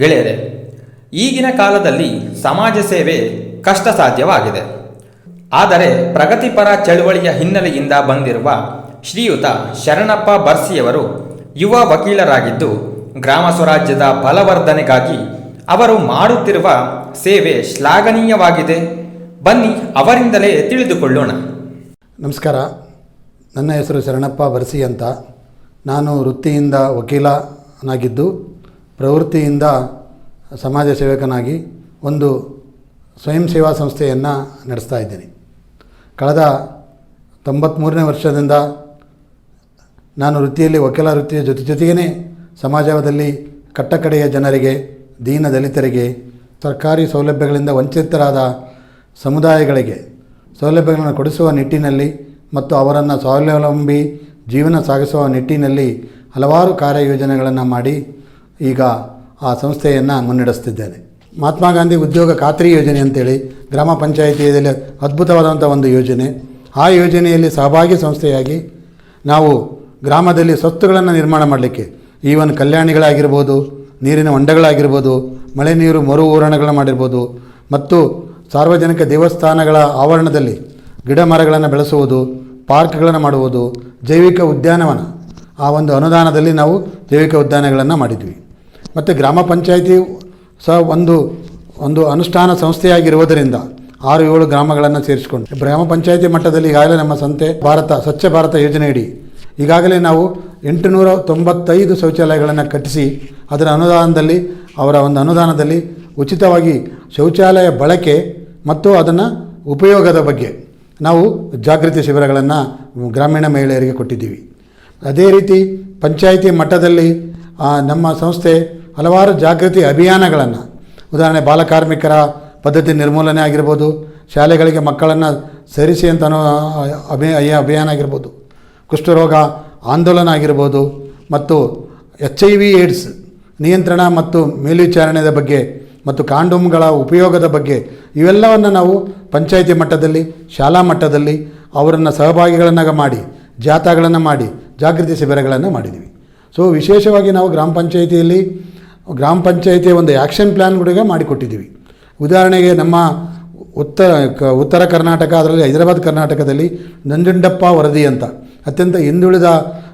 ಗೆಳೆಯರೆ, ಈಗಿನ ಕಾಲದಲ್ಲಿ ಸಮಾಜ ಸೇವೆ ಕಷ್ಟ ಸಾಧ್ಯವಾಗಿದೆ ಆದರೆ ಪ್ರಗತಿಪರ ಚಳುವಳಿಯ ಹಿನ್ನೆಲೆಯಿಂದ ಬಂದಿರುವ ಶ್ರೀಯುತ ಶರಣಪ್ಪ ಬರ್ಸಿಯವರು ಯುವ ವಕೀಲರಾಗಿದ್ದು, ಗ್ರಾಮ ಸ್ವರಾಜ್ಯದ ಬಲವರ್ಧನೆಗಾಗಿ ಅವರು ಮಾಡುತ್ತಿರುವ ಸೇವೆ ಶ್ಲಾಘನೀಯವಾಗಿದೆ. ಬನ್ನಿ ಅವರಿಂದಲೇ ತಿಳಿದುಕೊಳ್ಳೋಣ. ನಮಸ್ಕಾರ. ನನ್ನ ಹೆಸರು ಶರಣಪ್ಪ ಬರ್ಸಿ ಅಂತ. ನಾನು ವೃತ್ತಿಯಿಂದ ವಕೀಲನಾಗಿದ್ದು ಪ್ರವೃತ್ತಿಯಿಂದ ಸಮಾಜ ಸೇವಕನಾಗಿ ಒಂದು ಸ್ವಯಂ ಸೇವಾ ಸಂಸ್ಥೆಯನ್ನು ನಡೆಸ್ತಾ ಇದ್ದೀನಿ. ಕಳೆದ ತೊಂಬತ್ತ್ಮೂರನೇ ವರ್ಷದಿಂದ ನಾನು ವೃತ್ತಿಯಲ್ಲಿ, ವಕೀಲ ವೃತ್ತಿಯ ಜೊತೆ ಜೊತೆಗೇ ಸಮಾಜದಲ್ಲಿ ಕಟ್ಟಕಡೆಯ ಜನರಿಗೆ, ದೀನ ದಲಿತರಿಗೆ, ಸರ್ಕಾರಿ ಸೌಲಭ್ಯಗಳಿಂದ ವಂಚಿತರಾದ ಸಮುದಾಯಗಳಿಗೆ ಸೌಲಭ್ಯಗಳನ್ನು ಕೊಡಿಸುವ ನಿಟ್ಟಿನಲ್ಲಿ ಮತ್ತು ಅವರನ್ನು ಸ್ವಾವಲಂಬಿ, ಜೀವನ ಸಾಗಿಸುವ ನಿಟ್ಟಿನಲ್ಲಿ ಹಲವಾರು ಕಾರ್ಯಯೋಜನೆಗಳನ್ನು ಮಾಡಿ ಈಗ ಆ ಸಂಸ್ಥೆಯನ್ನು ಮುನ್ನಡೆಸ್ತಿದ್ದೇನೆ. ಮಹಾತ್ಮ ಗಾಂಧಿ ಉದ್ಯೋಗ ಖಾತ್ರಿ ಯೋಜನೆ ಅಂತೇಳಿ ಗ್ರಾಮ ಪಂಚಾಯಿತಿಯಲ್ಲಿ ಅದ್ಭುತವಾದಂಥ ಒಂದು ಯೋಜನೆ. ಆ ಯೋಜನೆಯಲ್ಲಿ ಸಹಭಾಗಿ ಸಂಸ್ಥೆಯಾಗಿ ನಾವು ಗ್ರಾಮದಲ್ಲಿ ಸ್ವತ್ತುಗಳನ್ನು ನಿರ್ಮಾಣ ಮಾಡಲಿಕ್ಕೆ ಈವನ್ ಕಲ್ಯಾಣಿಗಳಾಗಿರ್ಬೋದು, ನೀರಿನ ಹೊಂಡಗಳಾಗಿರ್ಬೋದು, ಮಳೆ ನೀರು ಮರು ಊರಣಗಳನ್ನು ಮಾಡಿರ್ಬೋದು, ಮತ್ತು ಸಾರ್ವಜನಿಕ ದೇವಸ್ಥಾನಗಳ ಆವರಣದಲ್ಲಿ ಗಿಡ ಮರಗಳನ್ನು ಬೆಳೆಸುವುದು, ಪಾರ್ಕ್ಗಳನ್ನು ಮಾಡುವುದು, ಜೈವಿಕ ಉದ್ಯಾನವನ, ಆ ಒಂದು ಅನುದಾನದಲ್ಲಿ ನಾವು ಜೈವಿಕ ಉದ್ಯಾನಗಳನ್ನು ಮಾಡಿದ್ವಿ. ಮತ್ತು ಗ್ರಾಮ ಪಂಚಾಯಿತಿ ಸಹ ಒಂದು ಒಂದು ಅನುಷ್ಠಾನ ಸಂಸ್ಥೆಯಾಗಿರುವುದರಿಂದ ಆರು ಏಳು ಗ್ರಾಮಗಳನ್ನು ಸೇರಿಸಿಕೊಂಡು. ಗ್ರಾಮ ಪಂಚಾಯಿತಿ ಮಟ್ಟದಲ್ಲಿ ಈಗಾಗಲೇ ನಮ್ಮ ಸಂತೆ ಭಾರತ, ಸ್ವಚ್ಛ ಭಾರತ ಯೋಜನೆಯಡಿ ಈಗಾಗಲೇ ನಾವು ಎಂಟುನೂರ ತೊಂಬತ್ತೈದು ಶೌಚಾಲಯಗಳನ್ನು ಕಟ್ಟಿಸಿ, ಅದರ ಅನುದಾನದಲ್ಲಿ, ಅವರ ಒಂದು ಅನುದಾನದಲ್ಲಿ ಉಚಿತವಾಗಿ ಶೌಚಾಲಯ ಬಳಕೆ ಮತ್ತು ಅದನ್ನು ಉಪಯೋಗದ ಬಗ್ಗೆ ನಾವು ಜಾಗೃತಿ ಶಿಬಿರಗಳನ್ನು ಗ್ರಾಮೀಣ ಮಹಿಳೆಯರಿಗೆ ಕೊಟ್ಟಿದ್ದೀವಿ. ಅದೇ ರೀತಿ ಪಂಚಾಯಿತಿ ಮಟ್ಟದಲ್ಲಿ ನಮ್ಮ ಸಂಸ್ಥೆ ಹಲವಾರು ಜಾಗೃತಿ ಅಭಿಯಾನಗಳನ್ನು, ಉದಾಹರಣೆ ಬಾಲಕಾರ್ಮಿಕರ ಪದ್ಧತಿ ನಿರ್ಮೂಲನೆ ಆಗಿರ್ಬೋದು, ಶಾಲೆಗಳಿಗೆ ಮಕ್ಕಳನ್ನು ಸೇರಿಸಿ ಅಂತ ಅನ್ನೋ ಅಭಿ ಅಭಿಯಾನ ಆಗಿರ್ಬೋದು, ಕುಷ್ಠರೋಗ ಆಂದೋಲನ ಆಗಿರ್ಬೋದು, ಮತ್ತು ಎಚ್ ಐ ವಿ ಏಡ್ಸ್ ನಿಯಂತ್ರಣ ಮತ್ತು ಮೇಲ್ವಿಚಾರಣೆಯ ಬಗ್ಗೆ ಮತ್ತು ಕಾಂಡೋಮ್ಗಳ ಉಪಯೋಗದ ಬಗ್ಗೆ ಇವೆಲ್ಲವನ್ನು ನಾವು ಪಂಚಾಯಿತಿ ಮಟ್ಟದಲ್ಲಿ, ಶಾಲಾ ಮಟ್ಟದಲ್ಲಿ ಅವರನ್ನು ಸಹಭಾಗಿಗಳನ್ನಾಗ ಮಾಡಿ, ಜಾಥಾಗಳನ್ನು ಮಾಡಿ, ಜಾಗೃತಿ ಶಿಬಿರಗಳನ್ನು ಮಾಡಿದ್ವಿ. ಸೊ ವಿಶೇಷವಾಗಿ ನಾವು ಗ್ರಾಮ ಪಂಚಾಯಿತಿಯಲ್ಲಿ, ಗ್ರಾಮ ಪಂಚಾಯಿತಿಯ ಒಂದು ಆ್ಯಕ್ಷನ್ ಪ್ಲ್ಯಾನ್ ಕೂಡ ಮಾಡಿಕೊಟ್ಟಿದ್ದೀವಿ. ಉದಾಹರಣೆಗೆ ನಮ್ಮ ಉತ್ತರ, ಕ- ಉತ್ತರ ಕರ್ನಾಟಕ, ಅದರಲ್ಲಿ ಹೈದರಾಬಾದ್ ಕರ್ನಾಟಕದಲ್ಲಿ ನಂಜುಂಡಪ್ಪ ವರದಿ ಅಂತ. ಅತ್ಯಂತ ಹಿಂದುಳಿದ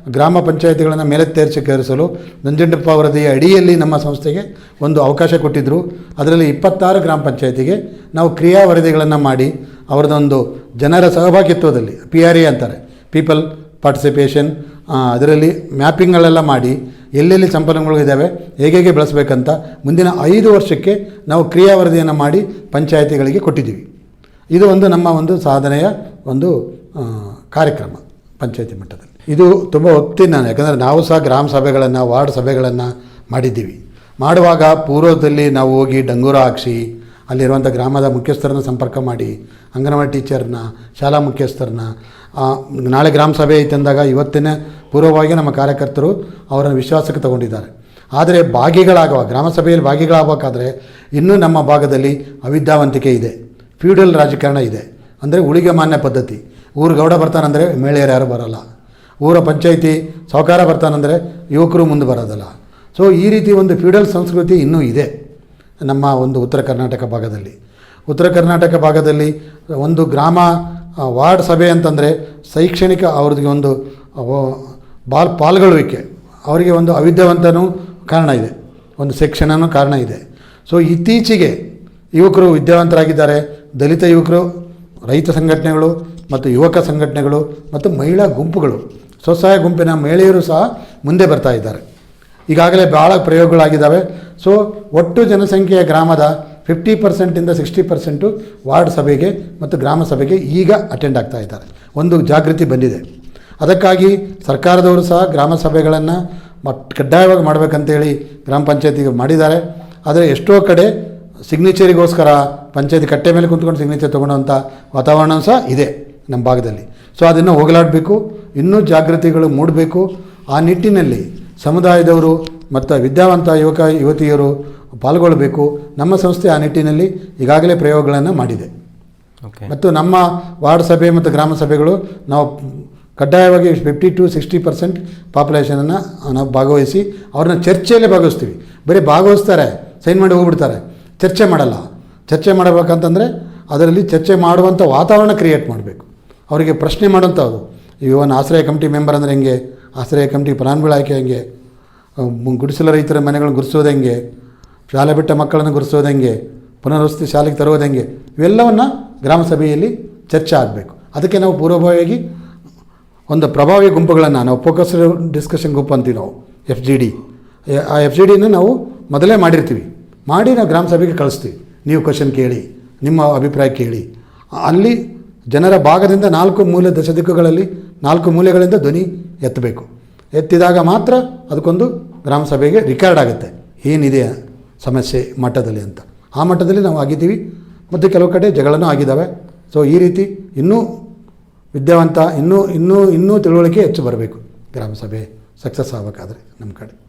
ಗ್ರಾಮ ಪಂಚಾಯಿತಿಗಳನ್ನು ಮೇಲೆತ್ತೇರಿಸಿ ಕೇರಿಸಲು ನಂಜುಂಡಪ್ಪ ವರದಿಯ ಅಡಿಯಲ್ಲಿ ನಮ್ಮ ಸಂಸ್ಥೆಗೆ ಒಂದು ಅವಕಾಶ ಕೊಟ್ಟಿದ್ದರು ಅದರಲ್ಲಿ ಇಪ್ಪತ್ತಾರು ಗ್ರಾಮ ಪಂಚಾಯಿತಿಗೆ ನಾವು ಕ್ರಿಯಾ ವರದಿಗಳನ್ನು ಮಾಡಿ ಅವರದೊಂದು ಜನರ ಸಹಭಾಗಿತ್ವದಲ್ಲಿ ಪಿ ಅಂತಾರೆ. ಪೀಪಲ್ ಪಾರ್ಟಿಸಿಪೇಷನ್ ಅದರಲ್ಲಿ ಮ್ಯಾಪಿಂಗ್ಗಳೆಲ್ಲ ಮಾಡಿ ಎಲ್ಲೆಲ್ಲಿ ಸಂಪನ್ಮೂಲಗಳಿದ್ದಾವೆ ಹೇಗೆ ಹೇಗೆ ಬೆಳೆಸಬೇಕಂತ ಮುಂದಿನ ಐದು ವರ್ಷಕ್ಕೆ ನಾವು ಕ್ರಿಯಾ ವರದಿಯನ್ನು ಮಾಡಿ ಪಂಚಾಯಿತಿಗಳಿಗೆ ಕೊಟ್ಟಿದ್ದೀವಿ. ಇದು ಒಂದು ನಮ್ಮ ಒಂದು ಸಾಧನೆಯ ಒಂದು ಕಾರ್ಯಕ್ರಮ ಪಂಚಾಯಿತಿ ಮಟ್ಟದಲ್ಲಿ. ಇದು ತುಂಬ ಒಪ್ತೀನಿ ನಾನು ಯಾಕಂದರೆ ನಾವು ಸಹ ಗ್ರಾಮ ಸಭೆಗಳನ್ನು, ವಾರ್ಡ್ ಸಭೆಗಳನ್ನು ಮಾಡಿದ್ದೀವಿ. ಮಾಡುವಾಗ ಪೂರ್ವದಲ್ಲಿ ನಾವು ಹೋಗಿ ಡಂಗೂರ ಹಾಕ್ಸಿ ಅಲ್ಲಿರುವಂಥ ಗ್ರಾಮದ ಮುಖ್ಯಸ್ಥರನ್ನು ಸಂಪರ್ಕ ಮಾಡಿ ಅಂಗನವಾಡಿ ಟೀಚರ್ನ, ಶಾಲಾ ಮುಖ್ಯಸ್ಥರನ್ನ ನಾಳೆ ಗ್ರಾಮ ಸಭೆ ಐತೆ ಅಂದಾಗ ಇವತ್ತಿನ ಪೂರ್ವವಾಗಿ ನಮ್ಮ ಕಾರ್ಯಕರ್ತರು ಅವರನ್ನು ವಿಶ್ವಾಸಕ್ಕೆ ತಗೊಂಡಿದ್ದಾರೆ. ಆದರೆ ಭಾಗಿಗಳಾಗುವ, ಗ್ರಾಮ ಸಭೆಯಲ್ಲಿ ಭಾಗಿಗಳಾಗಬೇಕಾದ್ರೆ ಇನ್ನೂ ನಮ್ಮ ಭಾಗದಲ್ಲಿ ಅವಿದ್ಯಾವಂತಿಕೆ ಇದೆ. ಫ್ಯೂಡಲ್ ರಾಜಕಾರಣ ಇದೆ. ಅಂದರೆ ಉಳಿಗೆ ಮಾನ್ಯ ಪದ್ಧತಿ. ಊರು ಗೌಡ ಬರ್ತಾನಂದರೆ ಮಹಿಳೆಯರು ಯಾರು ಬರೋಲ್ಲ. ಊರ ಪಂಚಾಯಿತಿ ಸಹಕಾರ ಬರ್ತಾನಂದರೆ ಯುವಕರು ಮುಂದೆ ಬರೋದಲ್ಲ. ಸೊ ಈ ರೀತಿ ಒಂದು ಫ್ಯೂಡಲ್ ಸಂಸ್ಕೃತಿ ಇನ್ನೂ ಇದೆ ನಮ್ಮ ಒಂದು ಉತ್ತರ ಕರ್ನಾಟಕ ಭಾಗದಲ್ಲಿ. ಉತ್ತರ ಕರ್ನಾಟಕ ಭಾಗದಲ್ಲಿ ಒಂದು ಗ್ರಾಮ ವಾರ್ಡ್ ಸಭೆ ಅಂತಂದರೆ ಶೈಕ್ಷಣಿಕ ಅವ್ರಿಗೆ ಒಂದು ಬಾಲ್, ಪಾಲ್ಗೊಳ್ಳುವಿಕೆ. ಅವರಿಗೆ ಒಂದು ಅವಿದ್ಯಾವಂತನೂ ಕಾರಣ ಇದೆ. ಒಂದು ಶಿಕ್ಷಣನೂ ಕಾರಣ ಇದೆ. ಸೊ ಇತ್ತೀಚೆಗೆ ಯುವಕರು ವಿದ್ಯಾವಂತರಾಗಿದ್ದಾರೆ. ದಲಿತ ಯುವಕರು, ರೈತ ಸಂಘಟನೆಗಳು ಮತ್ತು ಯುವಕ ಸಂಘಟನೆಗಳು ಮತ್ತು ಮಹಿಳಾ ಗುಂಪುಗಳು. ಸ್ವಸಹಾಯ ಗುಂಪಿನ ಮಹಿಳೆಯರು ಸಹ ಮುಂದೆ ಬರ್ತಾ ಇದ್ದಾರೆ. ಈಗಾಗಲೇ ಭಾಳ ಪ್ರಯೋಗಗಳಾಗಿದ್ದಾವೆ. ಸೊ ಒಟ್ಟು ಜನಸಂಖ್ಯೆಯ ಗ್ರಾಮದ ಫಿಫ್ಟಿ ಪರ್ಸೆಂಟಿಂದ ಸಿಕ್ಸ್ಟಿ ಪರ್ಸೆಂಟು ವಾರ್ಡ್ ಸಭೆಗೆ ಮತ್ತು ಗ್ರಾಮ ಸಭೆಗೆ ಈಗ ಅಟೆಂಡ್ ಆಗ್ತಾ ಇದ್ದಾರೆ. ಒಂದು ಜಾಗೃತಿ ಬಂದಿದೆ. ಅದಕ್ಕಾಗಿ ಸರ್ಕಾರದವರು ಸಹ ಗ್ರಾಮ ಸಭೆಗಳನ್ನು ಮಟ್ ಕಡ್ಡಾಯವಾಗಿ ಮಾಡಬೇಕಂತೇಳಿ ಗ್ರಾಮ ಪಂಚಾಯತಿಗೆ ಮಾಡಿದ್ದಾರೆ. ಆದರೆ ಎಷ್ಟೋ ಕಡೆ ಸಿಗ್ನೇಚರಿಗೋಸ್ಕರ ಪಂಚಾಯತಿ ಕಟ್ಟೆ ಮೇಲೆ ಕುಂತ್ಕೊಂಡು ಸಿಗ್ನೇಚರ್ ತೊಗೊಳ್ಳೋಂಥ ವಾತಾವರಣ ಸಹ ಇದೆ ನಮ್ಮ ಭಾಗದಲ್ಲಿ. ಸೊ ಅದನ್ನು ಹೋಗಲಾಡಬೇಕು. ಇನ್ನೂ ಜಾಗೃತಿಗಳು ಮೂಡಬೇಕು. ಆ ನಿಟ್ಟಿನಲ್ಲಿ ಸಮುದಾಯದವರು ಮತ್ತು ವಿದ್ಯಾವಂತ ಯುವಕ ಯುವತಿಯರು ಪಾಲ್ಗೊಳ್ಳಬೇಕು ನಮ್ಮ ಸಂಸ್ಥೆ ಆ ನಿಟ್ಟಿನಲ್ಲಿ ಈಗಾಗಲೇ ಪ್ರಯೋಗಗಳನ್ನು ಮಾಡಿದೆ. ಓಕೆ. ಮತ್ತು ನಮ್ಮ ವಾರ್ಡ್ ಸಭೆ ಮತ್ತು ಗ್ರಾಮ ಸಭೆಗಳು ನಾವು ಕಡ್ಡಾಯವಾಗಿ ಫಿಫ್ಟಿ ಟು ಸಿಕ್ಸ್ಟಿ ಪರ್ಸೆಂಟ್ ಪಾಪ್ಯುಲೇಷನನ್ನು ನಾವು ಭಾಗವಹಿಸಿ ಅವ್ರನ್ನ ಚರ್ಚೆಯಲ್ಲೇ ಭಾಗವಹಿಸ್ತೀವಿ. ಬರೀ ಭಾಗವಹಿಸ್ತಾರೆ ಸೈನ್ ಮಾಡಿ ಹೋಗ್ಬಿಡ್ತಾರೆ. ಚರ್ಚೆ ಮಾಡಲ್ಲ. ಚರ್ಚೆ ಮಾಡಬೇಕಂತಂದರೆ ಅದರಲ್ಲಿ ಚರ್ಚೆ ಮಾಡುವಂಥ ವಾತಾವರಣ ಕ್ರಿಯೇಟ್ ಮಾಡಬೇಕು. ಅವರಿಗೆ ಪ್ರಶ್ನೆ ಮಾಡೋಂಥದ್ದು ಇವನ್ ಆಶ್ರಯ ಕಮಿಟಿ ಮೆಂಬರ್ ಅಂದರೆ ಹೆಂಗೆ? ಆಶ್ರಯ ಕಮಿಟಿ ಫಲಾನುಭವಿ ಆಯ್ಕೆ ಹೆಂಗೆ? ಗುಡಿಸಲ ರೈತರ ಮನೆಗಳನ್ನು ಗುರುಸೋದು ಹೆಂಗೆ? ಶಾಲೆ ಬಿಟ್ಟ ಮಕ್ಕಳನ್ನು ಗುರುಸೋದು ಹೆಂಗೆ? ಪುನರ್ವಸತಿ ಶಾಲೆಗೆ ತರೋದು ಹೆಂಗೆ? ಇವೆಲ್ಲವನ್ನು ಗ್ರಾಮ ಸಭೆಯಲ್ಲಿ ಚರ್ಚೆ ಆಗಬೇಕು. ಅದಕ್ಕೆ ನಾವು ಪೂರ್ವಭಾವಿಯಾಗಿ ಒಂದು ಪ್ರಭಾವಿ ಗುಂಪುಗಳನ್ನು ನಾವು ಫೋಕಸ್ ಡಿಸ್ಕಷನ್ ಗುಂಪು ಅಂತೀವಿ ನಾವು ಎಫ್ ಜಿ ಡಿ ಆ ಎಫ್ ಜಿ ಡಿನ ನಾವು ಮೊದಲೇ ಮಾಡಿರ್ತೀವಿ. ಮಾಡಿ ನಾವು ಗ್ರಾಮ ಸಭೆಗೆ ಕಳಿಸ್ತೀವಿ. ನೀವು ಕ್ವಶನ್ ಕೇಳಿ, ನಿಮ್ಮ ಅಭಿಪ್ರಾಯ ಕೇಳಿ. ಅಲ್ಲಿ ಜನರ ಭಾಗದಿಂದ ನಾಲ್ಕು ಮೂಲೆ ದಶದಿಕ್ಕುಗಳಲ್ಲಿ ನಾಲ್ಕು ಮೂಲೆಗಳಿಂದ ಧ್ವನಿ ಎತ್ತಬೇಕು. ಎತ್ತಿದಾಗ ಮಾತ್ರ ಅದಕ್ಕೊಂದು ಗ್ರಾಮ ಸಭೆಗೆ ರಿಕಾರ್ಡ್ ಆಗುತ್ತೆ. ಏನಿದೆ ಸಮಸ್ಯೆ ಮಟ್ಟದಲ್ಲಿ ಅಂತ. ಆ ಮಟ್ಟದಲ್ಲಿ ನಾವು ಆಗಿದ್ದೀವಿ. ಮತ್ತು ಕೆಲವು ಕಡೆ ಜಗಳನೂ ಆಗಿದ್ದಾವೆ. ಸೊ ಈ ರೀತಿ ಇನ್ನೂ ವಿದ್ಯಾವಂತ, ಇನ್ನೂ ಇನ್ನೂ ಇನ್ನೂ ತಿಳುವಳಿಕೆ ಹೆಚ್ಚು ಬರಬೇಕು. ಗ್ರಾಮ ಸಭೆ ಸಕ್ಸಸ್ ಆಗಬೇಕಾದ್ರೆ ನಮ್ಮ ಕಡೆ.